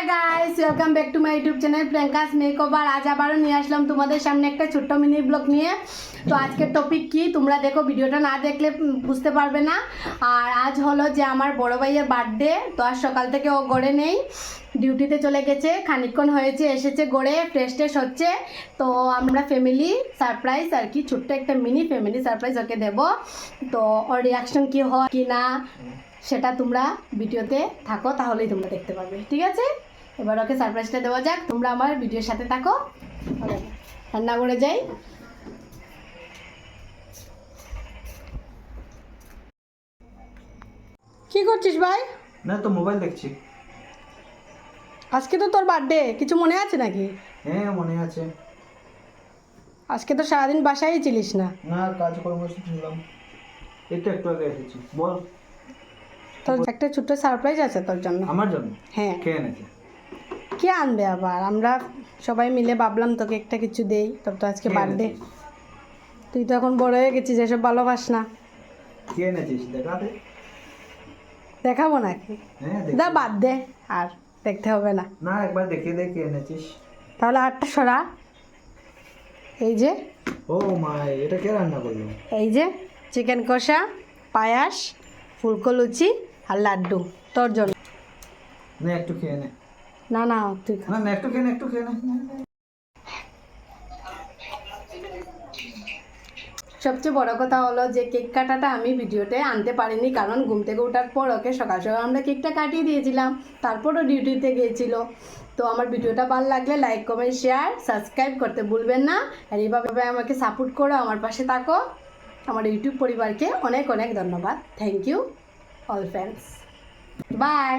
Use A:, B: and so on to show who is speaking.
A: Hi guys welcome back to my YouTube channel Priyanka's makeover আজ আবারও নিয়ে আসলাম তোমাদের সামনে একটা ছোট্ট মিনি ব্লগ নিয়ে। তো আজকের টপিক কি? তোমরা দেখো, ভিডিওটা না দেখলে বুঝতে পারবে না। আর আজ হলো যে আমার বড় ভাইয়ের বার্থডে তো আজ সকাল থেকে ও গড়ে নেই। ডিউটিতে চলে গেছে, খানিকক্ষণ হয়েছে, এসেছে গড়ে ফ্রেশ ট্রেশ হচ্ছে। তো আমরা ফ্যামিলি সারপ্রাইজ আর কি, ছোট্ট একটা মিনি ফ্যামিলি সারপ্রাইজ ওকে দেবো। তো ওর রিয়াকশন কি হয়, কি না, সেটা তোমরা ভিডিওতে থাকো, তাহলেই তোমরা দেখতে পারবে, ঠিক আছে? এবার ওকে সারপ্রাইজটা দেওয়া যাক। তোমরা আমার ভিডিওর সাথে থাকো। রান্না করে যাই। কি করছিস ভাই?
B: না তো মোবাইল দেখছি।
A: আজকে তো তোর বার্থডে কিছু মনে আছে নাকি?
B: হ্যাঁ মনে আছে।
A: আজকে তো সারাদিন বাসায় ছিলিস না।
B: না কাজকর্ম শুনলাম এই তো একটু আগে এসেছি। বল।
A: তোর একটা ছোট্ট সারপ্রাইজ আছে তোর জন্য।
B: আমার জন্য?
A: হ্যাঁ।
B: কে এনেছে
A: কে আনবে আবার? আমরা সবাই মিলে ভাবলাম তোকে একটা কিছু দেই তোর তো আজকে বার্থডে তুই তো এখন বড় হয়ে গেছিস এসব ভালোবাস না।
B: কে এনেছিস? দেখা
A: দেখাবো নাকি?
B: হ্যাঁ
A: দা। বাদ দে আর দেখতে হবে না।
B: না একবার দেখিয়ে দে কে এনেছিস।
A: তাহলে আটটা সরা। এই যে।
B: ও মা এটা কে রান্না করল?
A: এই যে চিকেন কষা পায়াস ফুলকো লুচি আর লাড্ডু তোর জন্য।
B: না একটু খেয়ে নে।
A: না না তুই খা।
B: না একটু খেয়ে একটু খেয়ে
A: সবচেয়ে বড় কথা হলো যে কেক কাটাটা আমি ভিডিওতে আনতে পারিনি কারণ ঘুম থেকে ওঠার পর ওকে সকাল সকাল আমরা কেকটা কাটিয়ে দিয়েছিলাম তারপরও ডিউটিতে গিয়েছিল তো আমার ভিডিওটা ভালো লাগলে লাইক কমেন্ট শেয়ার সাবস্ক্রাইব করতে ভুলবেন না। আর এইভাবে আমাকে সাপোর্ট করো আমার পাশে থাকো। আমার ইউটিউব পরিবারকে অনেক অনেক ধন্যবাদ। Thank you all friends bye